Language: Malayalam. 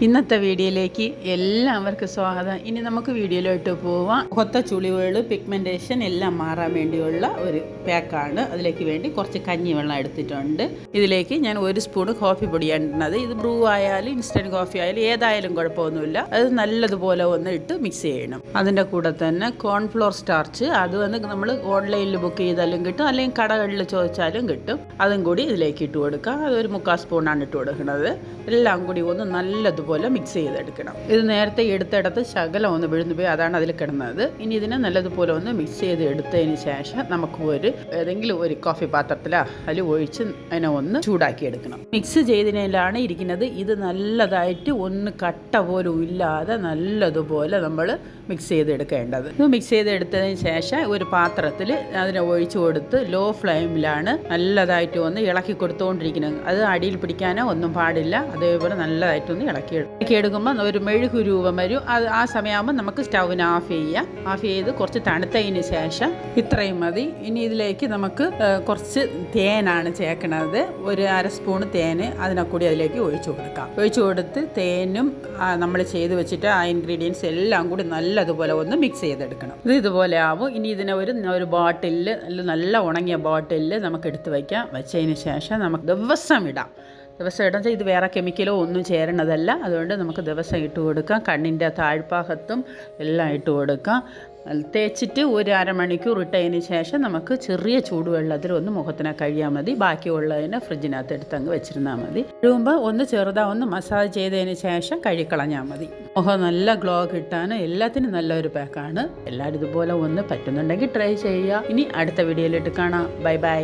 ഇന്നത്തെ വീഡിയോയിലേക്ക് എല്ലാവർക്കും സ്വാഗതം. ഇനി നമുക്ക് വീഡിയോയിലോട്ട് പോവാം. കൊത്ത ചുളിവുകൾ പിഗ്മെന്റേഷൻ എല്ലാം മാറാൻ വേണ്ടിയുള്ള ഒരു പാക്കാണ്. അതിലേക്ക് വേണ്ടി കുറച്ച് കഞ്ഞിവെള്ളം എടുത്തിട്ടുണ്ട്. ഇതിലേക്ക് ഞാൻ ഒരു സ്പൂൺ കോഫി പൊടിയാണ് ഇടുന്നത് ഇത് ബ്രൂ ആയാലും ഇൻസ്റ്റന്റ് കോഫി ആയാലും ഏതായാലും കുഴപ്പമൊന്നുമില്ല. അത് നല്ലതുപോലെ ഒന്ന് ഇട്ട് മിക്സ് ചെയ്യണം. അതിന്റെ കൂടെ തന്നെ കോൺഫ്ലോർ സ്റ്റാർച്ച് അത് വന്ന് നമ്മൾ ഓൺലൈനിൽ ബുക്ക് ചെയ്താലും കിട്ടും. അല്ലെങ്കിൽ കടകളിൽ ചോദിച്ചാലും കിട്ടും. അതും കൂടി ഇതിലേക്ക് ഇട്ട് കൊടുക്കുക അതൊരു മുക്കാൽ സ്പൂണാണ് ഇട്ട് കൊടുക്കുന്നത്. എല്ലാം കൂടി ഒന്ന് നല്ലതുപോലെ മിക്സ് ചെയ്തെടുക്കണം. ഇത് നേരത്തെ എടുത്തെടുത്ത് ശകലം ഒന്ന് വിഴുന്നു പോയി അതാണ് അതിൽ കിടന്നത്. ഇനി ഇതിനെ നല്ലതുപോലെ ഒന്ന് മിക്സ് ചെയ്ത് എടുത്തതിന് ശേഷം നമുക്ക് ഒരു ഏതെങ്കിലും ഒരു കോഫി പാത്രത്തിലാ അതിൽ ഒഴിച്ച് അതിനെ ഒന്ന് ചൂടാക്കി എടുക്കണം. മിക്സ് ചെയ്തതിനാണ് ഇരിക്കുന്നത്. ഇത് നല്ലതായിട്ട് ഒന്ന് കട്ട പോലും ഇല്ലാതെ നല്ലതുപോലെ നമ്മൾ മിക്സ് ചെയ്തെടുക്കേണ്ടത്. ഇത് മിക്സ് ചെയ്തെടുത്തതിന് ശേഷം ഒരു പാത്രത്തിൽ അതിനെ ഒഴിച്ചു കൊടുത്ത് ലോ ഫ്ലെയിമിലാണ് നല്ലതായിട്ട് ഒന്ന് ഇളക്കി കൊടുത്തുകൊണ്ടിരിക്കുന്നത് അത് അടിയിൽ പിടിക്കാനോ ഒന്നും പാടില്ല. അതേപോലെ നല്ലതായിട്ടൊന്ന് ഇളക്കി ഇളക്കി എടുക്കുമ്പോൾ ഒരു മെഴുകു രൂപം വരും. അത് ആ സമയമാകുമ്പോൾ നമുക്ക് സ്റ്റൗവിന് ഓഫ് ചെയ്യാം. ഓഫ് ചെയ്ത് കുറച്ച് തണുത്തതിന് ശേഷം ഇത്രയും മതി. ഇനി ഇതിലേക്ക് നമുക്ക് കുറച്ച് തേനാണ് ചേർക്കുന്നത്. ഒരു അര സ്പൂൺ തേന് അതിനെ അതിലേക്ക് ഒഴിച്ചു കൊടുക്കാം. ഒഴിച്ചു കൊടുത്ത് തേനും നമ്മൾ ചെയ്ത് വെച്ചിട്ട് ആ ഇൻഗ്രീഡിയൻസ് എല്ലാം കൂടി നല്ലതുപോലെ ഒന്ന് മിക്സ് ചെയ്തെടുക്കണം. ഇത് ഇതുപോലെ ആവും. ഇനി ഇതിനെ ഒരു ഒരു ബോട്ടിലിൽ നല്ല ഉണങ്ങിയ ബോട്ടിലിൽ നമുക്ക് എടുത്ത് വയ്ക്കാം. വെച്ചതിന് ശേഷം നമുക്ക് ദിവസം ഇടാം. ദിവസം ഇടം ഇത് വേറെ കെമിക്കലോ ഒന്നും ചേരണതല്ല അതുകൊണ്ട് നമുക്ക് ദിവസം ഇട്ട് കൊടുക്കാം. കണ്ണിന്റെ താഴ്ഭാഗത്തും എല്ലാം ഇട്ട് കൊടുക്കാം. തേച്ചിട്ട് ഒരു അരമണിക്കൂർ ഇട്ടതിന് ശേഷം നമുക്ക് ചെറിയ ചൂടുവെള്ളത്തിൽ ഒന്ന് മുഖത്തിനെ കഴിയാൽ മതി. ബാക്കിയുള്ളതിനെ ഫ്രിഡ്ജിനകത്ത് എടുത്ത് അങ്ങ് വെച്ചിരുന്നാൽ മതി. കഴിയുമ്പോൾ ഒന്ന് ചെറുതാ ഒന്ന് മസാജ് ചെയ്തതിന് ശേഷം കഴുകിക്കളഞ്ഞാൽ മതി. മുഖം നല്ല ഗ്ലോ കിട്ടാൻ എല്ലാത്തിനും നല്ലൊരു പാക്കാണ്. എല്ലാവരും ഇതുപോലെ ഒന്ന് പറ്റുന്നുണ്ടെങ്കിൽ ട്രൈ ചെയ്യുക. ഇനി അടുത്ത വീഡിയോയിലിട്ട് കാണാം. Bye bye.